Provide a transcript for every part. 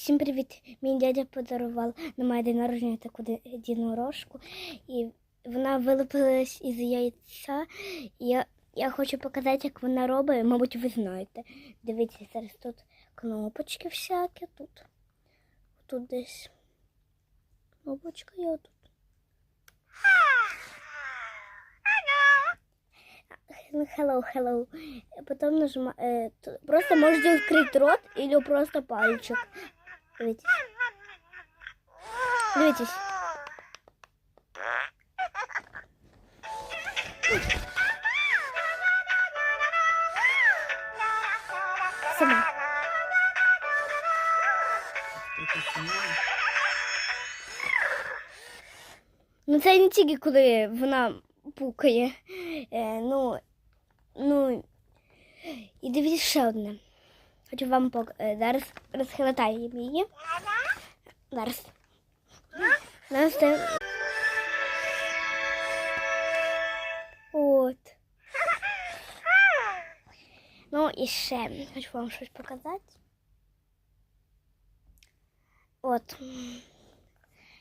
Всім привіт! Мій дядя подарував на моє день народження таку єдинорожку. І вона вилупилась із яйця. І я, я хочу показати, як вона робить. Мабуть, ви знаєте. Дивіться, зараз тут кнопочки всякі тут. Тут десь кнопочка є отут. Hello, hello. Потом нажимаю. Э, просто можете открыть рот или просто пальчик. Дивитесь. Дивитесь. Сама. Ну це не тільки коли вона пукає. Е, ну, ну, і дивіться ще одне. Хочу вам пок... е, зараз розхилатаємо її. Зараз. Зараз це... От. Ну і ще хочу вам щось показати. От.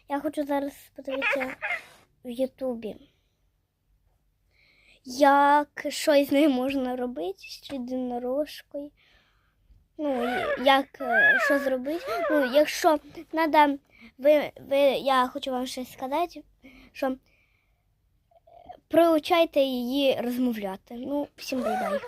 Я хочу зараз подивитися в Ютубі. Як що з нею можна робити з єдинорожкою. Ну, як е, що зробити. Ну, якщо треба, ви, ви, я хочу вам щось сказати, що е, приучайте її розмовляти. Ну, всім бай-бай.